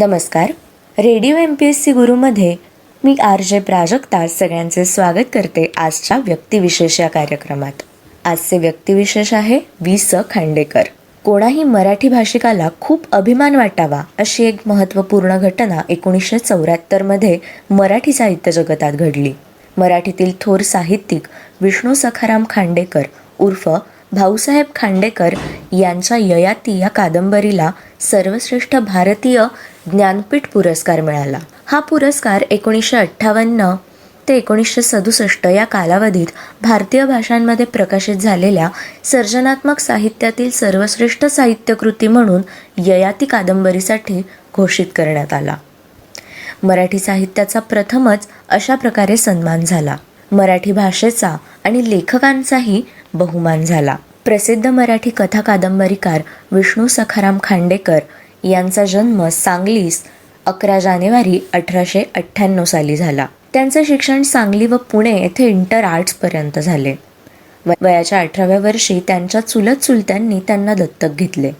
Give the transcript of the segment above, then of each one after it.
नमस्कार. Radio M P S C गुरुमध्ये मी R J Prajakta सगळ्यांचे स्वागत करते आजच्या व्यक्तिविशेष या कार्यक्रमात. आजचे व्यक्तिविशेष आहे वि स खांडेकर. कोणाही मराठी भाषिकाला खूप अभिमान वाटावा अशी एक महत्त्वपूर्ण घटना एकोणीसशे चौऱ्याहत्तरमध्ये मराठी साहित्य जगतात घडली. मराठीतील थोर साहित्यिक विष्णू सखाराम खांडेकर उर्फ भाऊसाहेब खांडेकर यांच्या ययाती या कादंबरीला सर्वश्रेष्ठ भारतीय ज्ञानपीठ पुरस्कार मिळाला. हा पुरस्कार एकोणीसशे अठ्ठावन्न ते एकोणीसशे सदुसष्ट या कालावधीत भारतीय भाषांमध्ये प्रकाशित झालेल्या सर्जनात्मक साहित्यातील सर्वश्रेष्ठ साहित्यकृती म्हणून ययाती कादंबरीसाठी घोषित करण्यात आला. मराठी साहित्याचा प्रथमच अशा प्रकारे सन्मान झाला. मराठी भाषेचा आणि लेखकांचाही बहुमान झाला. प्रसिद्ध मराठी कथा कादंबरीकार विष्णू सखाराम खांडेकर यांचा जन्म सांगलीस अकरा जानेवारी अठराशे अठ्ठ्याण्णव साली झाला. त्यांचे शिक्षण सांगली व पुणे येथे इंटर आर्ट्सपर्यंत झाले. व- वयाच्या अठराव्या वर्षी त्यांच्या चुलत चुलत्यांनी त्यांना दत्तक घेतले.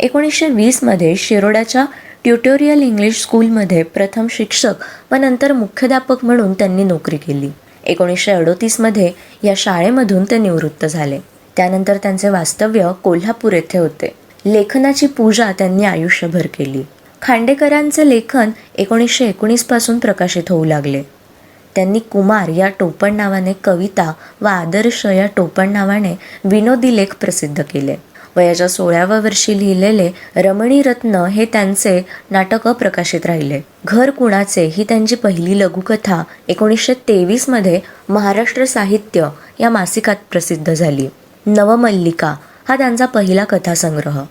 एकोणीसशे वीसमध्ये शिरोड्याच्या ट्युटोरियल इंग्लिश स्कूलमध्ये प्रथम शिक्षक व नंतर मुख्याध्यापक म्हणून त्यांनी नोकरी केली. एकोणीसशे अडोतीसमध्ये या शाळेमधून ते निवृत्त झाले. त्यानंतर त्यांचे वास्तव्य कोल्हापूर येथे होते. लेखनाची पूजा त्यांनी आयुष्यभर केली. खांडेकरांचे लेखन एकोणीसशे एकोणीसपासून प्रकाशित होऊ लागले. त्यांनी कुमार या टोपण नावाने कविता व आदर्श या टोपण नावाने विनोदी लेख प्रसिद्ध केले. वयाच्या सोळाव्या वर्षी लिहिलेले रमणी रत्न हे त्यांचे नाटक प्रकाशित राहिले. घर कुणाचे ही त्यांची पहिली लघुकथा एकोणीसशे तेवीसमध्ये महाराष्ट्र साहित्य या मासिकात प्रसिद्ध झाली. नवमल्लिका हा त्यांचा पहिला कथासंग्रह.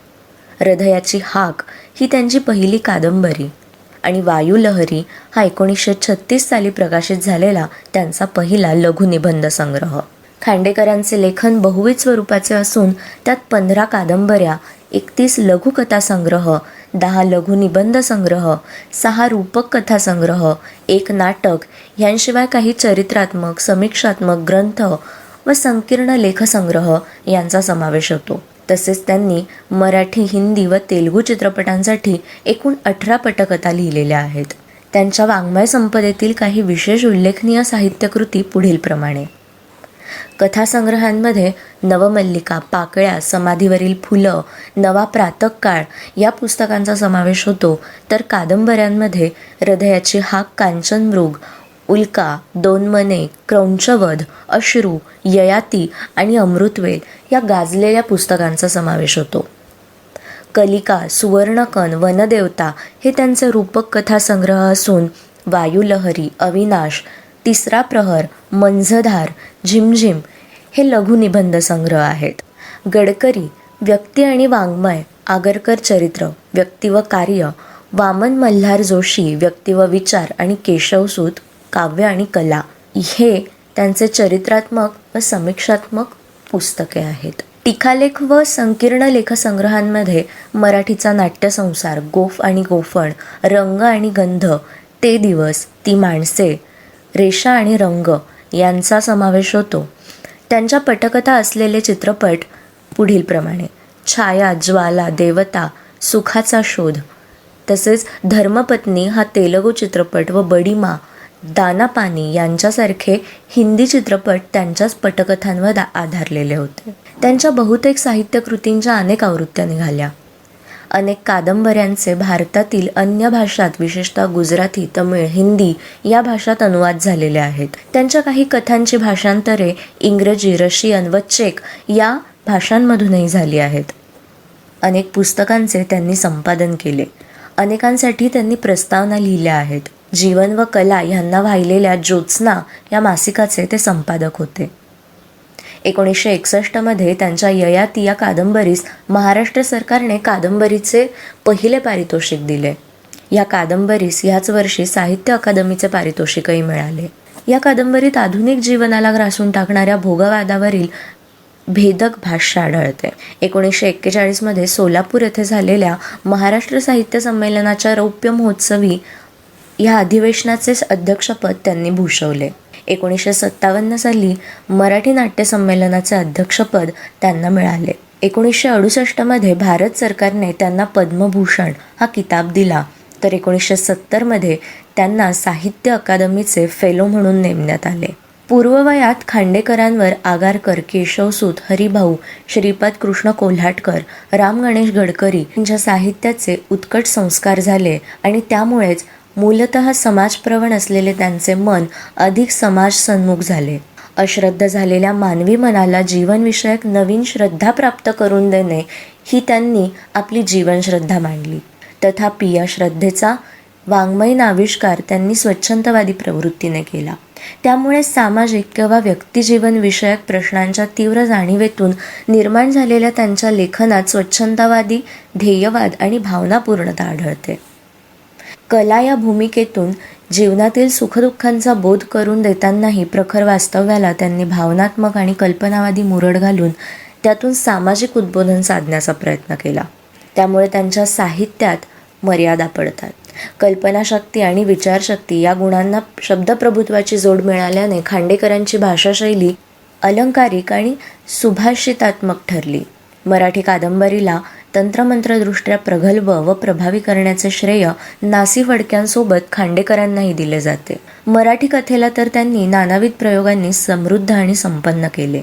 हृदयाची हाक ही त्यांची पहिली कादंबरी. आणि वायुलहरी हा एकोणीसशे छत्तीस साली प्रकाशित झालेला त्यांचा पहिला लघुनिबंध संग्रह. खांडेकरांचे लेखन बहुविध स्वरूपाचे असून त्यात पंधरा कादंबऱ्या एकतीस लघुकथा संग्रह दहा लघुनिबंध संग्रह सहा रूपक कथा संग्रह एक नाटक यांशिवाय काही चरित्रात्मक समीक्षात्मक ग्रंथ व संकीर्ण लेखसंग्रह यांचा समावेश होतो. तसेच त्यांनी मराठी हिंदी व तेलुगू चित्रपटांसाठी एकूण अठरा पटकथा लिहिलेल्या आहेत. त्यांच्या वाङ्मय संपदेतील काही विशेष उल्लेखनीय साहित्यकृती पुढीलप्रमाणे कथासंग्रहांमध्ये नवमल्लिका पाकळ्या समाधीवरील फुलं नवा प्रातःकाळ या पुस्तकांचा समावेश होतो. तर कादंबऱ्यांमध्ये हृदयाची हाक कांचनमृग उल्का दोनमने क्रौंचवध अश्रू ययाती आणि अमृतवेल या गाजलेल्या पुस्तकांचा समावेश होतो. कलिका सुवर्णकन वनदेवता हे त्यांचे रूपक कथासंग्रह असून वायुलहरी अविनाश तिसरा प्रहर मंझधार झिमझिम हे लघुनिबंध संग्रह आहेत. गडकरी व्यक्ती आणि वाङ्मय आगरकर चरित्र व्यक्ती व कार्य वामन मल्हार जोशी व्यक्ती व विचार आणि केशवसूत काव्य आणि कला हे त्यांचे चरित्रात्मक व समीक्षात्मक पुस्तके आहेत. टीखालेख व संकीर्ण लेखसंग्रहांमध्ये मराठीचा नाट्यसंसार गोफ आणि गोफण रंग आणि गंध ते दिवस ती माणसे रेषा आणि रंग यांचा समावेश होतो. त्यांच्या पटकथा असलेले चित्रपट पुढीलप्रमाणे छाया ज्वाला देवता सुखाचा शोध तसेच धर्मपत्नी हा तेलगू चित्रपट व बडीमा दानापानी यांच्यासारखे हिंदी चित्रपट त्यांच्याच पटकथांवर आधारलेले होते. त्यांच्या बहुतेक साहित्यकृतींच्या अनेक आवृत्त्या निघाल्या. अनेक कादंबऱ्यांचे भारतातील अन्य भाषात विशेषतः गुजराती तमिळ हिंदी या भाषात अनुवाद झालेले आहेत. त्यांच्या काही कथांची भाषांतरे इंग्रजी रशियन व चेक या भाषांमधूनही झाली आहेत. अनेक पुस्तकांचे त्यांनी संपादन केले. अनेकांसाठी त्यांनी प्रस्तावना लिहिल्या आहेत. जीवन व कला यांना वाहिलेल्या ज्योत्स्ना या मासिकाचे ते संपादक होते. एकोणीसशे एकसष्टमध्ये त्यांच्या ययाती या कादंबरीस महाराष्ट्र सरकारने कादंबरीचे पहिले पारितोषिक दिले. या कादंबरीस ह्याच वर्षी साहित्य अकादमीचे पारितोषिकही मिळाले. या कादंबरीत आधुनिक जीवनाला ग्रासून टाकणाऱ्या भोगवादावरील भेदक भाष्य आढळते. एकोणीसशे एक्केचाळीसमध्ये सोलापूर येथे झालेल्या महाराष्ट्र साहित्य संमेलनाच्या रौप्य महोत्सवी या अधिवेशनाचे अध्यक्षपद त्यांनी भूषवले. एकोणीसशे सत्तावन्न साली मराठी नाट्य संमेलनाचे अध्यक्षपद त्यांना मिळाले. एकोणीसशे अडुसष्टमध्ये भारत सरकारने त्यांना पद्मभूषण हा किताब दिला. तर एकोणीसशे सत्तरमध्ये त्यांना साहित्य अकादमीचे फेलो म्हणून नेमण्यात आले. पूर्ववयात खांडेकरांवर आगारकर केशवसूत हरिभाऊ श्रीपाद कृष्ण कोल्हाटकर राम गणेश गडकरी यांच्या साहित्याचे उत्कट संस्कार झाले आणि त्यामुळेच मूलत समाजप्रवण असलेले त्यांचे मन अधिक समाजसन्मुख झाले. अश्रद्ध झालेल्या मानवी मनाला जीवनविषयक नवीन श्रद्धा प्राप्त करून देणे ही त्यांनी आपली जीवनश्रद्धा मांडली. तथापि या श्रद्धेचा वाङ्मयीन आविष्कार त्यांनी स्वच्छंदवादी प्रवृत्तीने केला. त्यामुळे सामाजिक किंवा व्यक्तिजीवनविषयक प्रश्नांच्या तीव्र जाणीवेतून निर्माण झालेल्या त्यांच्या लेखनात स्वच्छंदवादी ध्येयवाद आणि भावनापूर्णता आढळते. कला या भूमिकेतून जीवनातील सुखदुःखांचा बोध करून देतानाही प्रखर वास्तव्याला त्यांनी भावनात्मक आणि कल्पनावादी मुरड घालून त्यातून सामाजिक उद्बोधन साधण्याचा प्रयत्न केला. त्यामुळे त्यांच्या साहित्यात मर्यादा पडतात. कल्पनाशक्ती आणि विचारशक्ती या गुणांना शब्दप्रभुत्वाची जोड मिळाल्याने खांडेकरांची भाषाशैली अलंकारिक आणि सुभाषितात्मक ठरली. मराठी कादंबरीला तंत्रमंत्रदृष्ट्या प्रगल्भ व प्रभावी करण्याचे श्रेय नासी फडक्यांसोबत खांडेकरांनाही दिले जाते. मराठी कथेला तर त्यांनी नानाविध प्रयोगांनी समृद्ध आणि संपन्न केले.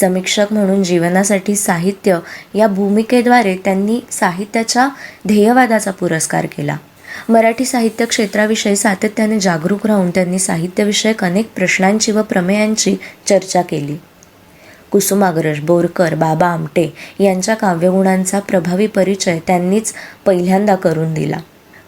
समीक्षक म्हणून जीवनासाठी साहित्य या भूमिकेद्वारे त्यांनी साहित्याच्या ध्येयवादाचा पुरस्कार केला. मराठी साहित्य क्षेत्राविषयी सातत्याने जागरूक राहून त्यांनी साहित्यविषयक अनेक प्रश्नांची व प्रमेयांची चर्चा केली. कुसुमाग्रज बोरकर बाबा आमटे यांच्या काव्यगुणांचा प्रभावी परिचय त्यांनीच पहिल्यांदा करून दिला.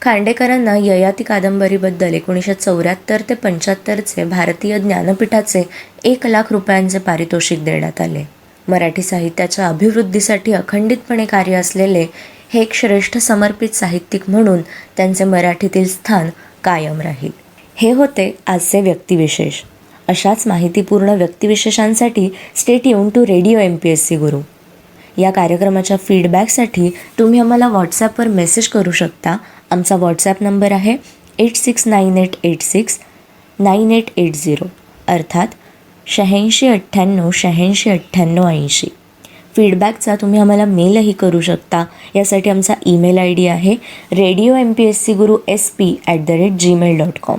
खांडेकरांना ययाती कादंबरीबद्दल एकोणीसशे चौऱ्याहत्तर ते पंच्याहत्तरचे भारतीय ज्ञानपीठाचे एक लाख रुपयांचे पारितोषिक देण्यात आले. मराठी साहित्याच्या अभिवृद्धीसाठी अखंडितपणे कार्य असलेले हे एक श्रेष्ठ समर्पित साहित्यिक म्हणून त्यांचे मराठीतील स्थान कायम राहील. हे होते आजचे व्यक्तिविशेष. अशाच माहितीपूर्ण व्यक्तिविशेषांसाठी स्टेट येऊन to radio M P S C Guru. या कार्यक्रमाच्या फीडबॅकसाठी तुम्ही आम्हाला व्हॉट्सॲपवर मेसेज करू शकता. आमचा व्हॉट्सॲप नंबर आहे eight six nine eight eight six nine eight eight zero अर्थात शहाऐंशी अठ्ठ्याण्णव शहाऐंशी अठ्ठ्याण्णव ऐंशी. फीडबॅकचा तुम्ही आम्हाला मेलही करू शकता. यासाठी आमचा ईमेल आय डी आहे radio M P S C Guru S P at the rate Gmail dot com